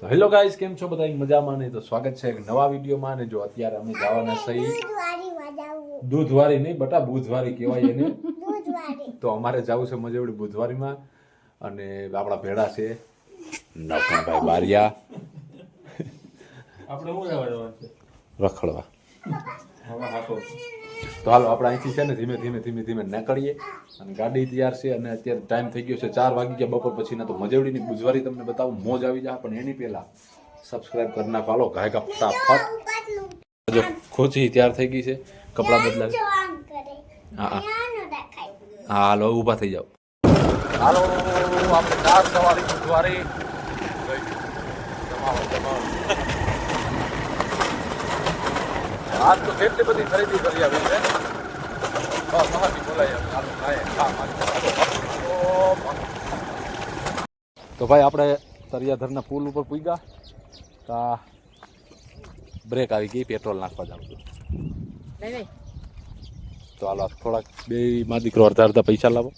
તો hello guys કેમ છો બધા મજામાં ને? તો સ્વાગત છે એક નવા વિડીયોમાં ને જો અત્યારે અમે જવાના સહી દૂધવારી નહીં બટા બુધવારી કહેવાય એને. તો અમારે જવું છે મજેવડી બુધવારીમાં અને આપણા ભેડા છે નવકણભાઈ બારિયા. આપણે શું રખડવા. હવે હાથો. તો હાલો આપણે અહીંથી છે ને ધીમે ધીમે ધીમે ધીમે નીકળીએ અને ગાડી તૈયાર છે અને અત્યારે ટાઈમ થઈ ગયો છે ચાર વાગી ગયા બપોર પછીના તો મજેવડીની ગુજવારી તમને બતાવું મોજ આવી જાય પણ એની પહેલા સબસ્ક્રાઇબ કરી નાખો. હાલો ઘાય કા ફટાફટ. જો ખોચી તૈયાર થઈ ગઈ છે કપડાં બદલાવી હા હા. હા હાલો ઊભા થઈ જાઓ. હાલો આપણે ચાર સવારી બુધવારી આજ તો કેટલી બધી ખરીદી કરી આવી છે. મહાથી બોલાય તો ભાઈ આપણે તરિયાધરના પુલ ઉપર પૂગ્યા. તા બ્રેક આવી ગઈ પેટ્રોલ નાખવા જાવ તો હાલો થોડાક બે માં દીકરો અડધા અડધા પૈસા લાવો.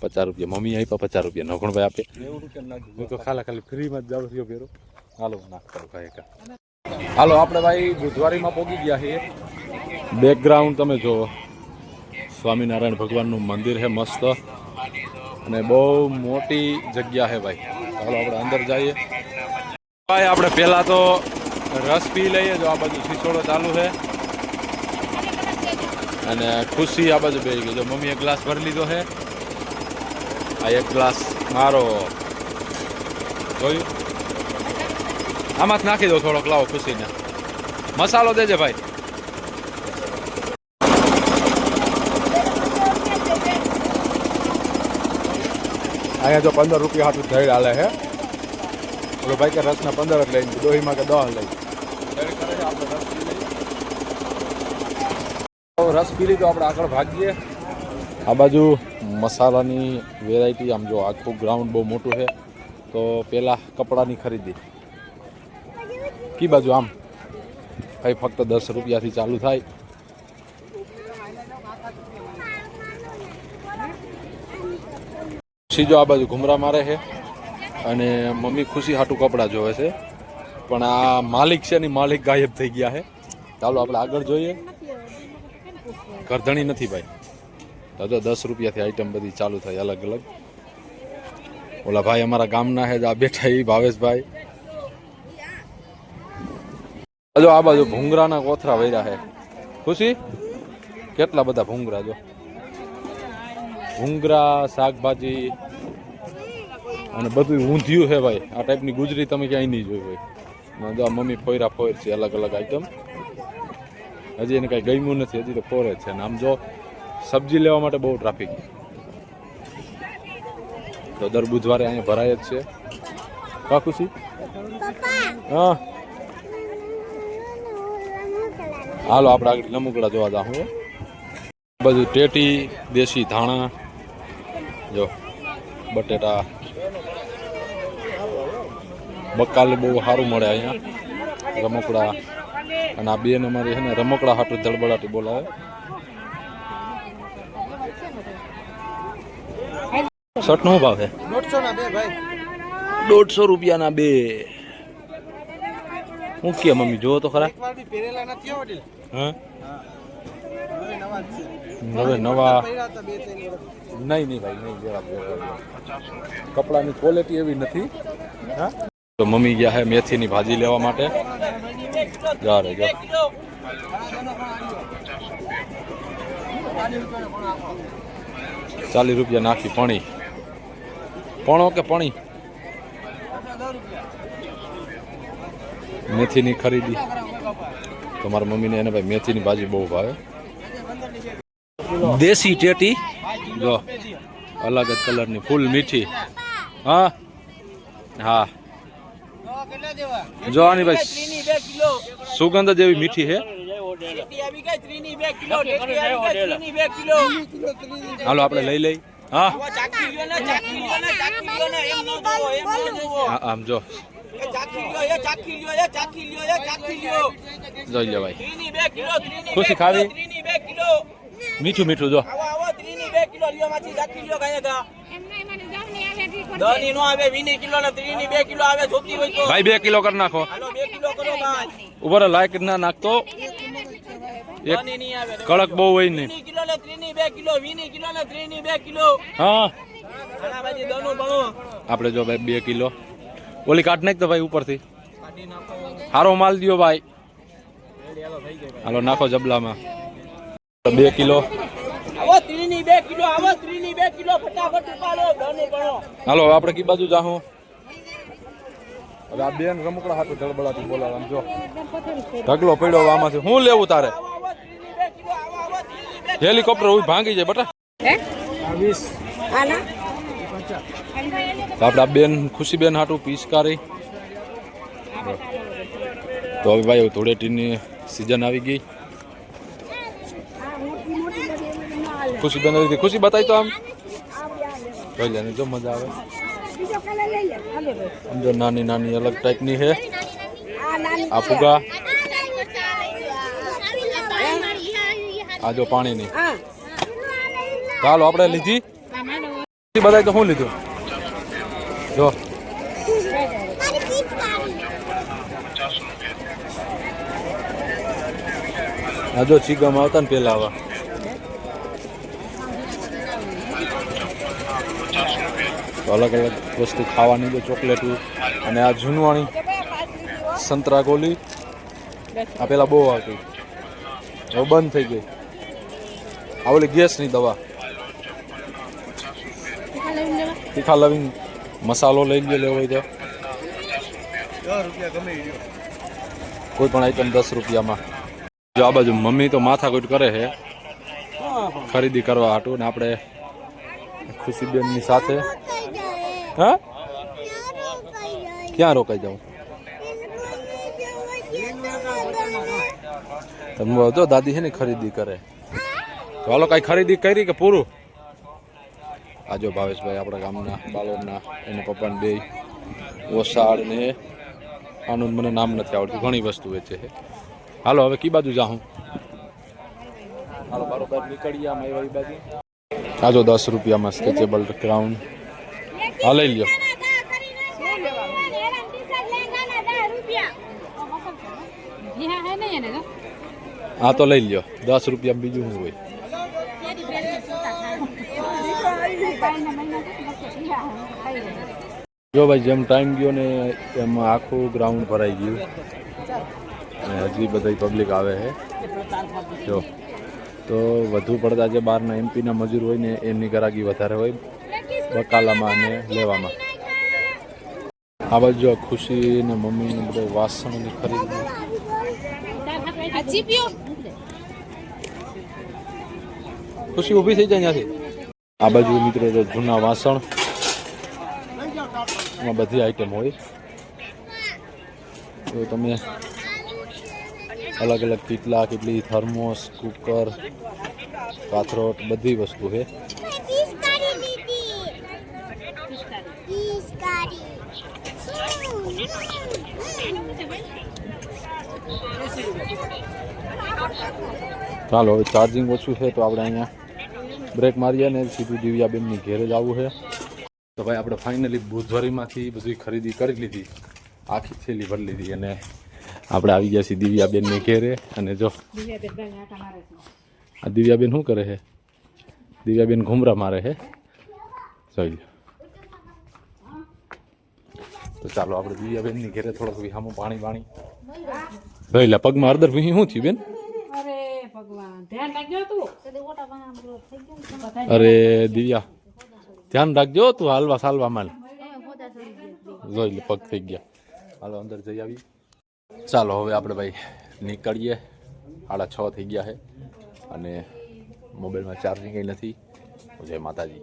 પચાસ રૂપિયા મમ્મી આપ્યા પચાસ રૂપિયા નોખણભાઈ આપે. નેવું રૂપિયા નાખી હું તો ખાલા ખાલી ફ્રીમાં જ જાઉં છું ફેરો. હાલો નાખતા કાંઈ કા હાલો, આપણે ભાઈ બુધવારીમાં પહોંચી ગયા છીએ. બેકગ્રાઉન્ડ તમે જુઓ સ્વામિનારાયણ ભગવાનનું મંદિર છે મસ્ત. અને બહુ મોટી જગ્યા છે ભાઈ. ચાલો આપણે અંદર જઈએ. ભાઈ, આપણે પહેલાં તો રસ પી લઈએ, જો આ બાજુ શીસોડો ચાલુ છે. અને ખુશી આ બાજુ બે ગઈ. જો મમ્મી એક ગ્લાસ ભરી લીધો છે. આ એક ગ્લાસ મારો. જોયું? આમાં જ નાખી દો થોડોક લાવો ખુશીને મસાલો દેજે ભાઈ અહીંયા જો પંદર રૂપિયા હાટું ધૈડ હાલે છે ઓલો ભાઈ કે રસના પંદર જ લઈને દોહીમાં કે દસ લઈ તો રસ પી લીધો આપણે આગળ ભાગીએ આ બાજુ મસાલાની વેરાયટી આમ જો આખું ગ્રાઉન્ડ બહુ મોટું છે તો પેલા કપડાની ખરીદી કી બાજુ આમ? ભાઈ, ફક્ત દસ રૂપિયાથી ચાલુ થાય. સીજો આ બાજુ ઘુમરા મારે છે અને મમ્મી ખુશી હાટું કપડાં જોવે છે. પણ આ માલિક છે એની માલિક ગાયબ થઈ ગયા છે. ચાલો આપણે આગળ જોઈએ. કરધણી નથી ભાઈ. તો જો દસ રૂપિયાથી આઈટમ બધી ચાલુ થાય અલગ અલગ ઓલા ભાઈ અમારા ગામના છે, આ બેઠા એ ભાવેશભાઈ. જો આ બાજુ ભૂંગરાના કોથરા વૈરા છે. ખુશી? કેટલા બધા ભૂંગરા જો. ભૂંગરા શાકભાજી અને બધું ઊંધિયું છે ભાઈ. આ ટાઈપની ગુજરી તમે ક્યાંય નહીં જોઈ ભાઈ અને જો મમ્મી ફોયરા ફોયર છે અલગ અલગ આઈટમ હજી એને કાંઈ ગમ્યું નથી હજી તો ફોરે જ છે. અને આમ જો સબ્જી લેવા માટે બહુ ટ્રાફિક તો દર બુધવારે અહીંયા ભરાય જ છે. કા ખુશી? હા. હાલો આપણે આગળ લમુકડા જોવા જાઉં બધું ટેટી દેશી ધાણા જો બટેટા. બકાલ બહુ સારું મળે અહીંયા રમકડા. અને આ બેન અમારી છે ને રમકડા હાટું ધડબડાટી બોલાવે. શર્ટ નો ભાવે? દોઢસો રૂપિયાના બે. હું કે મમ્મી જોવો તો ખરા. હવે નવા નહીં નહીં ભાઈ નહીં જરા કપડાની ક્વોલિટી એવી નથી. હા? તો મમ્મી ગયા હે મેથીની ભાજી લેવા માટે. જા રે જા. ચાલીસ રૂપિયા નાખી પણી. પણો કે પણી? મેથીની ખરીદી. તમારા મમ્મીને એને ભાઈ મેથીની ભાજી બહુ ભાવે. દેશી ટેટી? જો અલગ જ કલરની ફૂલ મીઠી. હા? હા. જો આની ભાઈ સુગંધ જેવી મીઠી છે. ટેટી આવી ગઈ ત્રીની બે કિલો ટેટી આવી ગઈ ત્રીની બે કિલો હાલો આપણે લઈ લઈ હા આમ જો. એ ચાકી લ્યો એ ચાકી એ ચાકી લ્યો. એ જોઈ લે ભાઈ. ત્રીની બે કિલો ત્રીની ખુશી ખાવી? મીઠું મીઠું જો. આવો આવો ત્રીની બે કિલો લ્યો લ્યો ગાય ગા. એમને મને જાવ ને આવે દસની નો આવે વીસની કિલો ને ત્રીસ બે કિલો આવે જોતી હોય તો. ભાઈ બે કિલો કરી નાખો. બે કિલો કરો ઉપર લાયક ના નાખતો. કડક બહુ હોય નહીં હા. આપણે જો ભાઈ બે કિલો. ઓલી કાઢ નાખ તો ભાઈ ઉપરથી. સારો માલ દો ભાઈ. હાલો થઈ જાય હાલો નાખો જબલામાં બે કિલો હાલો આપણે કી બાજુ જાહું. હવે આ બેન રમકડા હાથે ધડબડાથી બોલાવવાનું આમ જો. ઢગલો પડ્યો આમાંથી. હું લેવું તારે? હેલિકોપ્ટર ભાંગી જાય બટા. આપણે બેન ખુશીબેન હાટું પિચકારી. તો હવે ભાઈ ધૂળેટીની સિઝન આવી ગઈ. ખુશીબેન આવી. ખુશી બતાવી તો આમ. જોઈ લે જો મજા આવે. આમ જો નાની નાની અલગ ટાઈપની છે. આ ફુગા. આ જો પાણીની. ચાલો આપણે લીધી. બતાવી તો શું લીધું? જો. આ જો ચીગમ આવતા ને પેલા આવા. અલગ અલગ વસ્તુ ખાવાની જો ચોકલેટ અને આ જૂનવાણી સંતરા ગોલી. આ પેલા બહુ આવતી. હવે બંધ થઈ ગઈ. આ ઓલી ગેસની દવા. તીખા લવિંગ મસાલો લઈ લ્યો હોય તો. કોઈ પણ આઈટમ દસ રૂપિયામાં. જો આ બાજુ મમ્મી તો માથાકૂટ કરે છે. ખરીદી કરવા હાટું ને આપણે ખુશીબેનની સાથે. હા? ક્યાં રોકાઈ જાઉં તમે જો દાદી છે ને ખરીદી કરે. તો હાલો કાંઈ ખરીદી કરી કે પૂરું? આ જો ભાવેશભાઈ આપણા ગામના બાલોડના એના પપ્પાને બે ઓસાડ ને આનું મને નામ નથી આવડતું ઘણી વસ્તુ વેચે છે હાલો હવે કી બાજુ જાઉં હાલો બરોબર નીકળીએ આમ ઈ બાજુ આજો દસ રૂપિયામાં સ્કેચેબલ ક્રાઉન હા લઈ લ્યો હા તો લઈ લ્યો દસ રૂપિયા બીજું શું હોય જો ભાઈ જેમ ટાઈમ ગયો ને એમ આખું ગ્રાઉન્ડ ભરાઈ ગયું. અને હજી બધી પબ્લિક આવે છે. જો. તો વધુ પડતા જે બહારના એમપીના મજૂર હોય ને એમની ગરાગી વધારે હોય. બકાલામાં અને લેવામાં. આ બાજુ જો ખુશી ને મમ્મી ને બધા વાસણની ખરીદી. ખુશી ઊભી થઈ જાય ત્યાંથી. આ બાજુ મિત્રો તો જૂના વાસણ એમાં બધી આઈટમ હોય. તો તમે અલગ અલગ કેટલા કેટલી થર્મોસ, કુકર, પાથરોટ, બધી વસ્તુ છે. ચાલો, હવે ચાર્જિંગ ઓછું છે તો આપણે અહીંયા બ્રેક મારીએ ને સીધું દિવ્યાબેનની ઘેરે જ આવવું છે. તો ભાઈ, આપણે ફાઇનલી બુધવારીમાંથી બધી ખરીદી કરી લીધી. આખી થેલી ભરી લીધી અને આપણે આવી ગયા છીએ દિવ્યાબેનની ઘેરે. અને જો, આ દિવ્યાબેન શું કરે છે? દિવ્યાબેન ઘુમરા મારે છે. જોઈ તો ચાલો, આપણે દિવ્યાબેનની ઘેરે થોડોક વિહામો પાણી પાણી જોઈ લે પગમાં અર્ધર ભીહી શું થયું બેન અરે ભગવાન ધ્યાન રાખજો તું અરે, દિવ્યા, ધ્યાન રાખજો તું હાલવા સાલવા માલ. જોઈ લે, પગ થઈ ગયા. હાલો, અંદર જઈ આવી ચાલો, હવે આપણે ભાઈ નીકળીએ. સાડા છ થઈ ગયા છે. અને મોબાઈલમાં ચાર્જિંગ નથી. જય માતાજી.